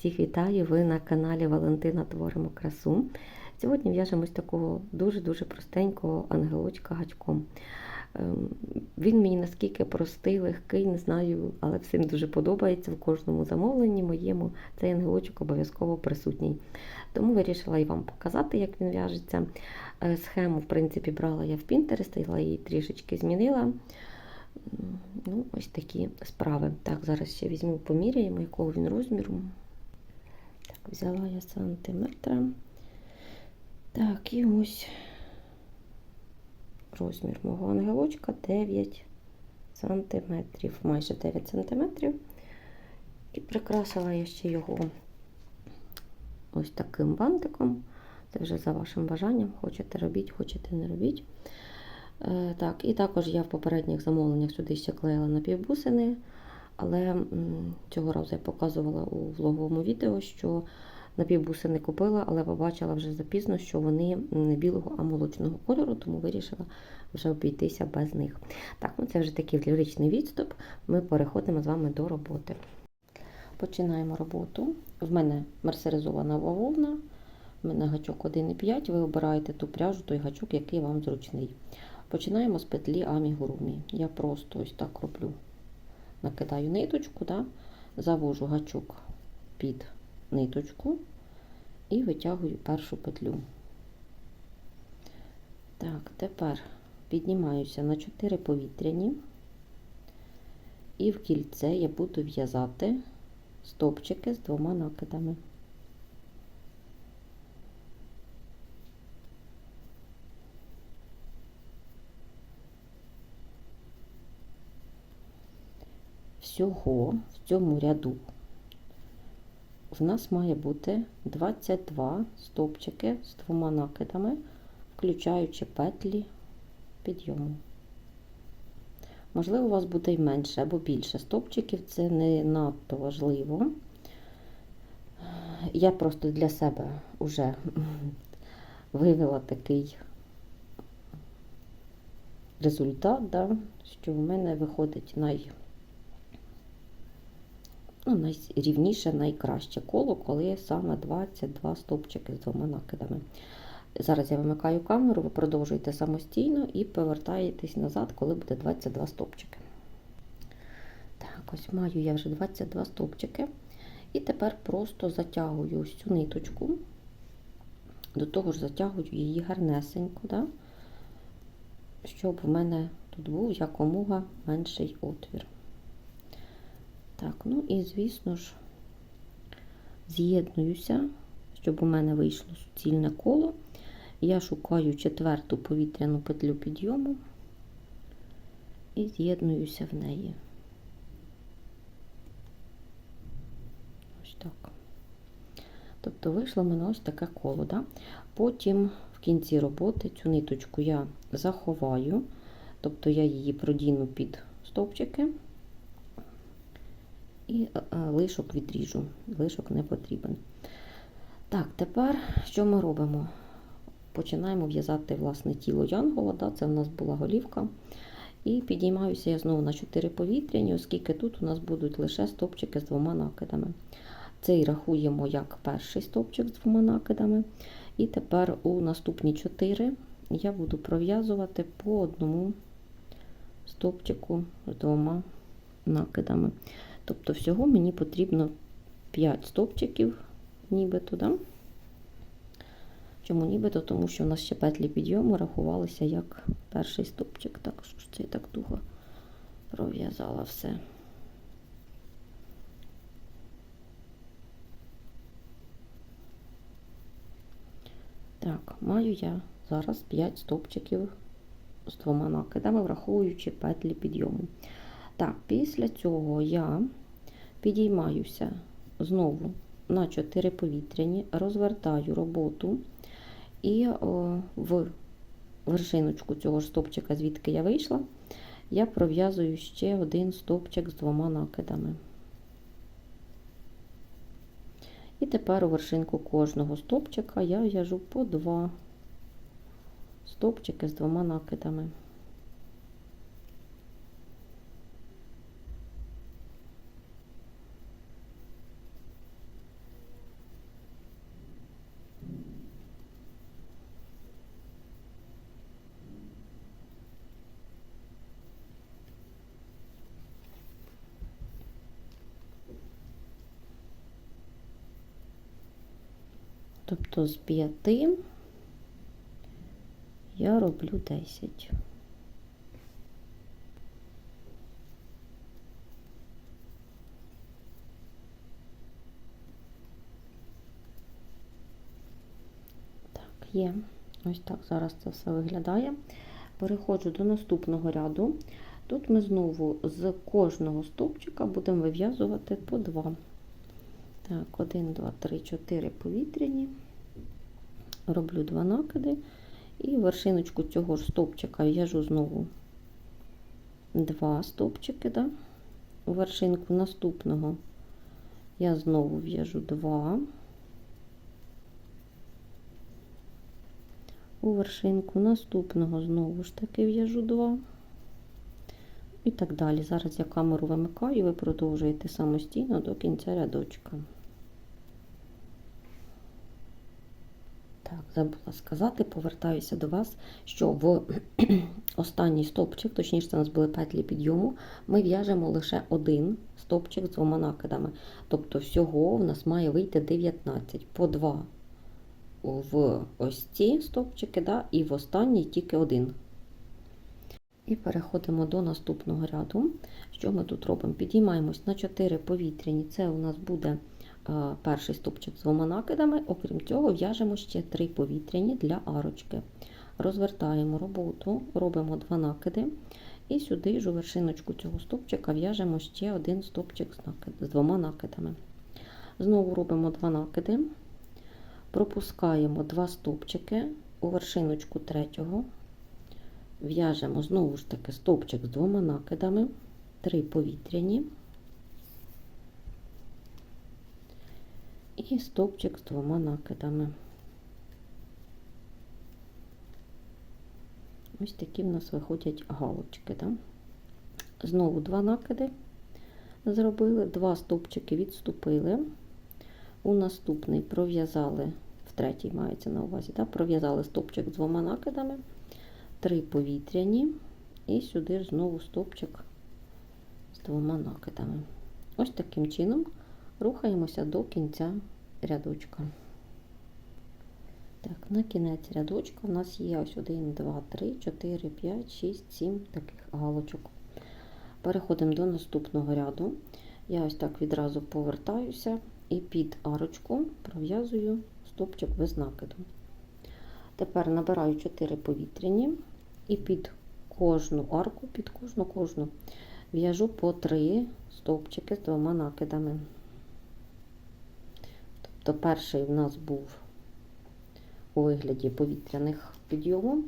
Всіх вітаю! Ви на каналі Валентина Творимо красу. Сьогодні в'яжемо ось такого дуже-дуже простенького ангелочка гачком. Ем, Він мені наскільки простий, легкий, не знаю, але всім дуже подобається в кожному замовленні моєму. Цей ангелочок обов'язково присутній. Тому вирішила і вам показати, як він в'яжеться. Е, Схему, в принципі, брала я в Pinterest, але її трішечки змінила. Ну, ось такі справи. Так, зараз ще візьму, поміряємо, якого він розміру. Взяла я сантиметра. Так, і ось розмір мого ангелочка 9 сантиметрів, майже 9 сантиметрів. І прикрасила я ще його ось таким бантиком. Це вже за вашим бажанням. Хочете робіть, хочете не робіть. Е, Так, І також я в попередніх замовленнях сюди ще клеїла напівбусини, але цього разу я показувала у влоговому відео, що напівбусини купила, але побачила вже запізно, що вони не білого, а молочного кольору, тому вирішила вже обійтися без них. Так, ну це вже такий ліричний відступ. Ми переходимо з вами до роботи. Починаємо роботу. В мене мерсеризована бавовна, в мене гачок 1,5. Ви обираєте ту пряжу, той гачок, який вам зручний. Починаємо з петлі амігурумі. Я просто ось так роблю. Накидаю ниточку, да? завожу гачок під ниточку і витягую першу петлю. Так, тепер піднімаюся на 4 повітряні, і в кільце я буду в'язати стовпчики з двома накидами. Всього в цьому ряду в нас має бути 22 стовпчики з двома накидами, включаючи петлі підйому. Можливо, у вас буде й менше або більше стовпчиків, це не надто важливо. Я просто для себе вже вивела такий результат, да, що в мене виходить най ну, найрівніше, найкраще коло, коли саме 22 стовпчики з двома накидами. Зараз я вимикаю камеру, ви продовжуєте самостійно і повертаєтесь назад, коли буде 22 стовпчики. Так, ось маю я вже 22 стовпчики. І тепер просто затягую цю ниточку, до того ж затягую її гарнесенько, да? щоб в мене тут був якомога менший отвір. Так, ну і, звісно ж, з'єднуюся, щоб у мене вийшло суцільне коло. Я шукаю четверту повітряну петлю підйому і з'єднуюся в неї. Ось так. Тобто вийшло в мене ось таке коло. Да? Потім в кінці роботи цю ниточку я заховаю, тобто я її продіну під стовпчики і лишок відріжу, лишок не потрібен. Так, тепер що ми робимо? Починаємо в'язати власне тіло янгола, да, це в нас була голівка. І підіймаюся я знову на 4 повітряні, оскільки тут у нас будуть лише стовпчики з двома накидами. Цей рахуємо як перший стовпчик з двома накидами. І тепер у наступні 4 я буду пров'язувати по одному стовпчику з двома накидами. Тобто, всього мені потрібно 5 стовпчиків, нібито. Да? Чому нібито? Тому що у нас ще петлі підйому рахувалися як перший стовпчик. Так що це я так туго пров'язала все. Так, маю я зараз 5 стовпчиків з двома накидами, враховуючи петлі підйому. Так, після цього я підіймаюся знову на 4 повітряні, розвертаю роботу і о, в вершиночку цього ж стовпчика, звідки я вийшла, я пров'язую ще один стовпчик з двома накидами. І тепер у вершинку кожного стовпчика я в'яжу по два стовпчики з двома накидами. Тобто з 5 я роблю 10. Так, є. Ось так зараз це все виглядає. Переходжу до наступного ряду. Тут ми знову з кожного стовпчика будемо вив'язувати по 2. Так, 1, 2, 3, 4 повітряні. Роблю 2 накиди. І вершиночку цього ж стовпчика в'яжу знову 2 стовпчики. Да? Вершинку наступного я знову в'яжу 2. У вершинку наступного знову ж таки в'яжу 2. І так далі. Зараз я камеру вимикаю, ви продовжуєте самостійно до кінця рядочка. Так, забула сказати, повертаюся до вас, що в останній стовпчик, точніше, це у нас були петлі підйому, ми в'яжемо лише один стовпчик з двома накидами. Тобто всього в нас має вийти 19 по 2 в ось ці стовпчики, да, і в останній тільки один. І переходимо до наступного ряду. Що ми тут робимо? Підіймаємось на 4 повітряні. Це у нас буде перший стовпчик з двома накидами. Окрім цього, в'яжемо ще 3 повітряні для арочки. Розвертаємо роботу, робимо 2 накиди. І сюди ж у вершиночку цього стовпчика в'яжемо ще один стовпчик з, накид, з двома накидами. Знову робимо 2 накиди. Пропускаємо 2 стовпчики у вершиночку третього. В'яжемо знову ж таки стовпчик з двома накидами, 3 повітряні і стовпчик з двома накидами. Ось такі в нас виходять галочки. Да? Знову два накиди зробили, два стовпчики відступили. У наступний пров'язали, в третій мається на увазі, да? пров'язали стовпчик з двома накидами. 3 повітряні, і сюди ж знову стовпчик з двома накидами. Ось таким чином рухаємося до кінця рядочка. Так, на кінець рядочка у нас є ось 1, 2, 3, 4, 5, 6, 7 таких галочок. Переходимо до наступного ряду. Я ось так відразу повертаюся і під арочку пров'язую стовпчик без накиду. Тепер набираю 4 повітряні і під кожну арку, під кожну кожну в'яжу по 3 стовпчики з двома накидами. Тобто перший в нас був у вигляді повітряних підйому,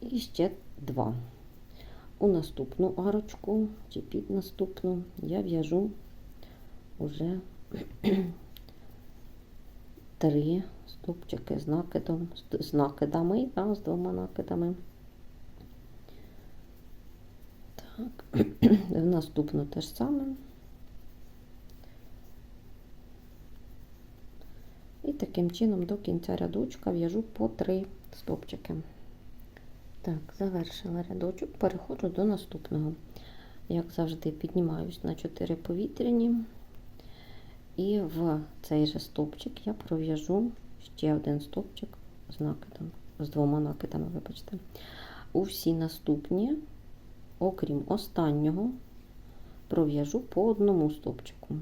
і ще два. У наступну арочку чи під наступну я в'яжу уже три стовпчики з накидом, з накидами, да, з двома накидами. Так, в наступну те ж саме. І таким чином до кінця рядочка в'яжу по три стовпчики. Так, завершила рядочок, переходжу до наступного. Як завжди, піднімаюсь на 4 повітряні, і в цей же стовпчик я пров'яжу ще один стовпчик з накидом, з двома накидами, вибачте. У всі наступні, окрім останнього, пров'яжу по одному стовпчику.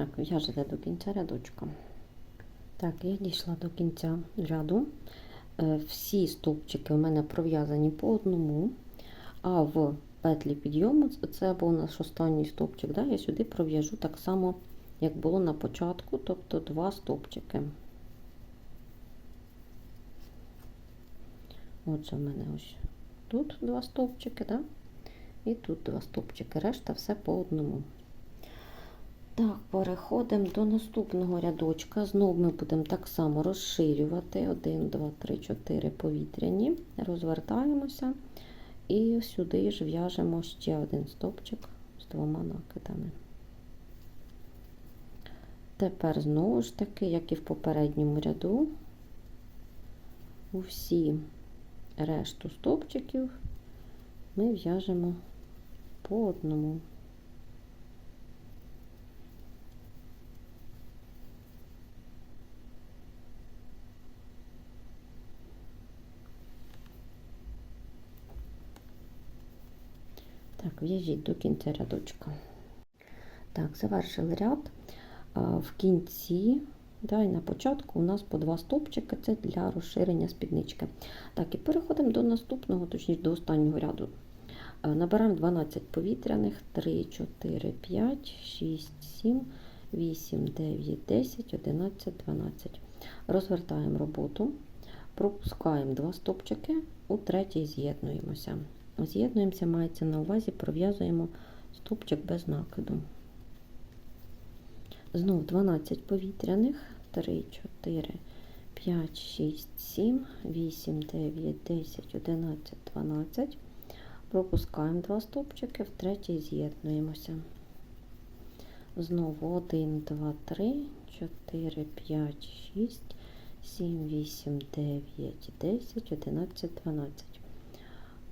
Так, в'яжете до кінця рядочка. Так, я дійшла до кінця ряду. Е, Всі стовпчики у мене пров'язані по одному, а в петлі підйому, це був наш останній стовпчик, да, я сюди пров'яжу так само, як було на початку, тобто два стовпчики. Отже, в мене ось тут два стовпчики, да? і тут два стовпчики, решта все по одному. Так, переходимо до наступного рядочка. Знову ми будемо так само розширювати 1, 2, 3, 4 повітряні, розвертаємося і сюди ж в'яжемо ще один стовпчик з двома накидами. Тепер знову ж таки, як і в попередньому ряду, у всі решту стовпчиків ми в'яжемо по одному. В'яжіть до кінця рядочка. Так, завершили ряд. В кінці, да, і на початку у нас по два стовпчики, це для розширення спіднички. Так, і переходимо до наступного, точніше до останнього ряду. Набираємо 12 повітряних, 3, 4, 5, 6, 7, 8, 9, 10, 11, 12. Розвертаємо роботу, пропускаємо два стовпчики, у третій з'єднуємося. З'єднуємося, мається на увазі, пров'язуємо стовпчик без накиду. Знов 12 повітряних, 3, 4, 5, 6, 7, 8, 9, 10, 11, 12. Пропускаємо два стовпчики, в третій з'єднуємося. Знову 1, 2, 3, 4, 5, 6, 7, 8, 9, 10, 11, 12.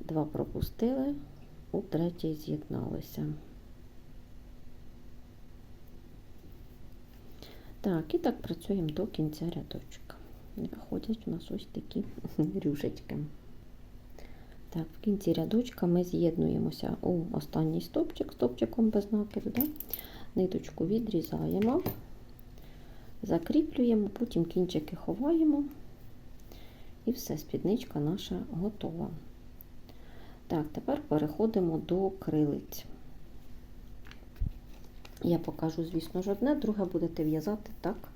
Два пропустили, у третій з'єдналися. Так, і так працюємо до кінця рядочка. Виходять у нас ось такі рюшечки. Так, в кінці рядочка ми з'єднуємося у останній стовпчик, стовпчиком без накиду. Да? Ниточку відрізаємо, закріплюємо, потім кінчики ховаємо. І все, спідничка наша готова. Так, тепер переходимо до крилиць. Я покажу, звісно ж, одне, друге будете в'язати так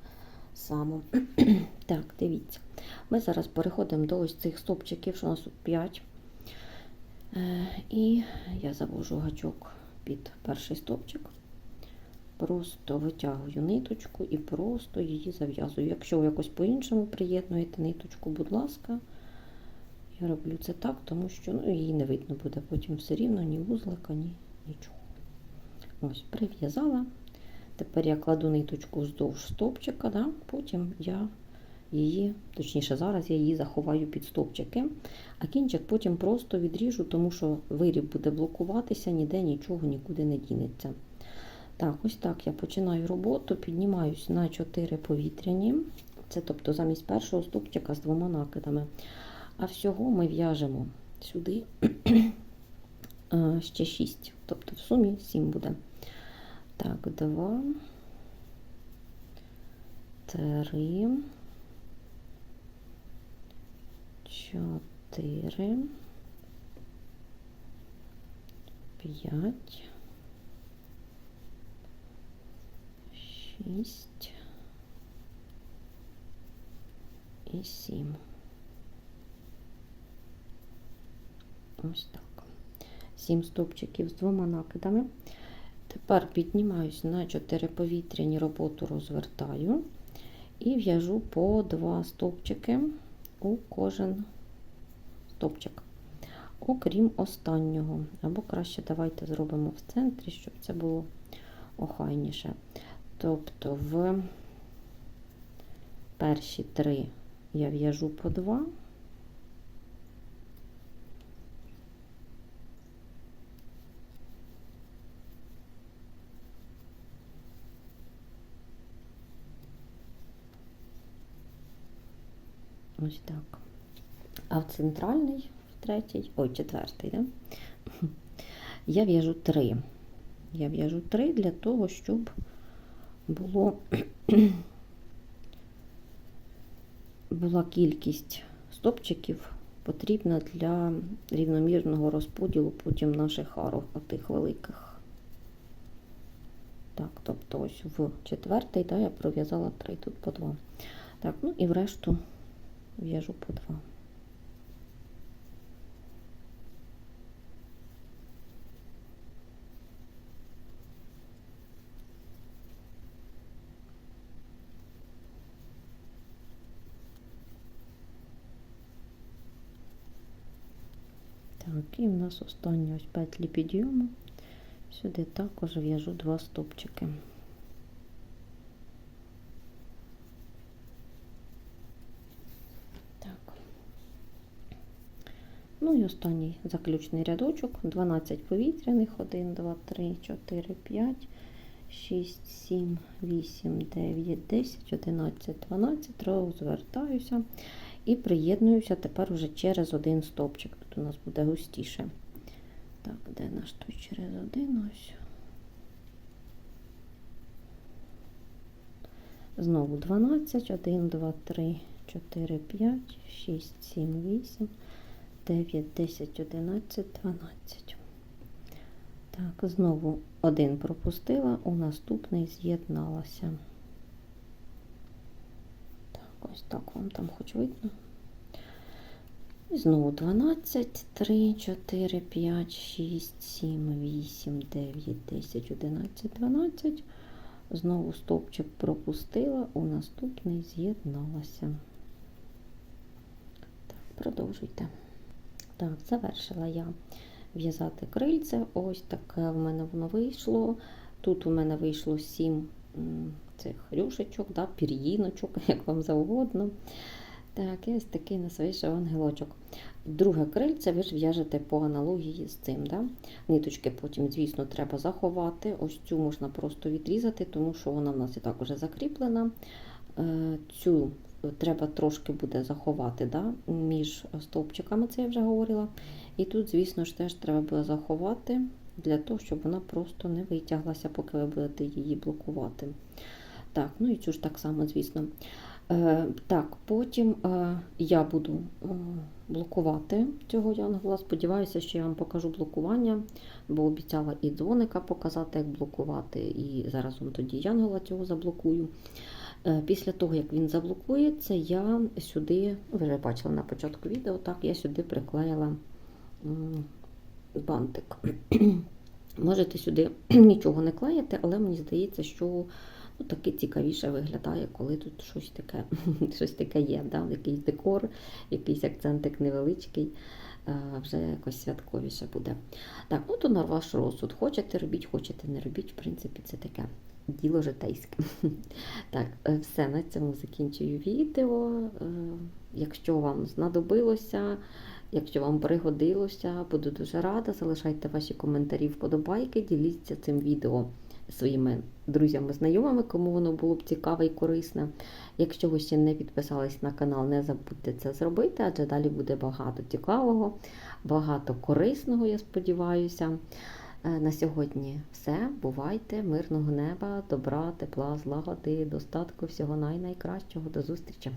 само. так, дивіться. Ми зараз переходимо до ось цих стопчиків, що у нас тут 5. І я завожу гачок під перший стопчик. Просто витягую ниточку і просто її зав'язую. Якщо ви якось по-іншому приєднуєте ниточку, будь ласка, я роблю це так, тому що ну, її не видно буде потім все рівно, ні вузлика, ні нічого. Ось, прив'язала. Тепер я кладу ниточку вздовж стовпчика, да? потім я її, точніше, зараз я її заховаю під стовпчики, а кінчик потім просто відріжу, тому що виріб буде блокуватися, ніде нічого нікуди не дінеться. Так, ось так я починаю роботу, піднімаюсь на 4 повітряні, це тобто замість першого стовпчика з двома накидами. А всього ми в'яжемо сюди ще 6, тобто в сумі 7 буде. Так, 2, 3, 4, 5, 6 і 7. Ось так. 7 стовпчиків з двома накидами. Тепер піднімаюсь на 4 повітряні роботу розвертаю і в'яжу по 2 стовпчики у кожен стовпчик, окрім останнього. Або краще давайте зробимо в центрі, щоб це було охайніше. Тобто в перші три я в'яжу по 2. Ось так. А в центральний, в третій, ой, четвертий, да? я в'яжу три. Я в'яжу три для того, щоб було була кількість стопчиків потрібна для рівномірного розподілу потім наших арок, отих великих. Так, тобто ось в четвертий, да, я пров'язала три, тут по два. Так, ну і врешту в'яжу по два. Так, і в нас останні ось петлі підйому. Сюди також в'яжу два стопчики. Ну і останній заключний рядочок. 12 повітряних. 1, 2, 3, 4, 5, 6, 7, 8, 9, 10, 11, 12. Розвертаюся і приєднуюся тепер уже через один стовпчик. Тут у нас буде густіше. Так, де наш той через один ось. Знову 12, 1, 2, 3, 4, 5, 6, 7, 8, 9, 10, 11, 12. Так, знову один пропустила, у наступний з'єдналася. Так, ось так вам там хоч видно. І знову 12, 3, 4, 5, 6, 7, 8, 9, 10, 11, 12. Знову стовпчик пропустила, у наступний з'єдналася. Так, продовжуйте. Так, завершила я в'язати крильце. Ось таке в мене воно вийшло. Тут у мене вийшло 7 цих рюшечок, да, пір'їночок, як вам завгодно. Так, і ось такий у нас вийшов ангелочок. Друге крильце ви ж в'яжете по аналогії з цим. Да? Ниточки потім, звісно, треба заховати. Ось цю можна просто відрізати, тому що вона в нас і так уже закріплена. Е, Цю треба трошки буде заховати да? між стовпчиками, це я вже говорила. І тут, звісно ж, теж треба буде заховати для того, щоб вона просто не витяглася, поки ви будете її блокувати. Так, ну і цю ж так само, звісно. Е, Так, потім е, я буду е, блокувати цього янгола. Сподіваюся, що я вам покажу блокування, бо обіцяла і дзвоника показати, як блокувати, і зараз вам тоді янгола цього заблокую. Е, Після того, як він заблокується, я сюди, ви вже бачили на початку відео, так, я сюди приклеїла бантик. Можете сюди нічого не клеїти, але мені здається, що ну, таки цікавіше виглядає, коли тут щось таке щось таке є. Да? Якийсь декор, якийсь акцентик невеличкий, вже якось святковіше буде. Так, ну то на ваш розсуд. Хочете робіть, хочете не робіть. В принципі, це таке діло житейське. Так, е, все, на цьому закінчую відео. Е, Якщо вам знадобилося, Якщо вам пригодилося, буду дуже рада. Залишайте ваші коментарі, вподобайки, діліться цим відео своїми друзями, знайомими, кому воно було б цікаве і корисне. Якщо ви ще не підписались на канал, не забудьте це зробити, адже далі буде багато цікавого, багато корисного, я сподіваюся. Е, На сьогодні все. Бувайте, мирного неба, добра, тепла, злагоди, достатку, всього най-найкращого. До зустрічі!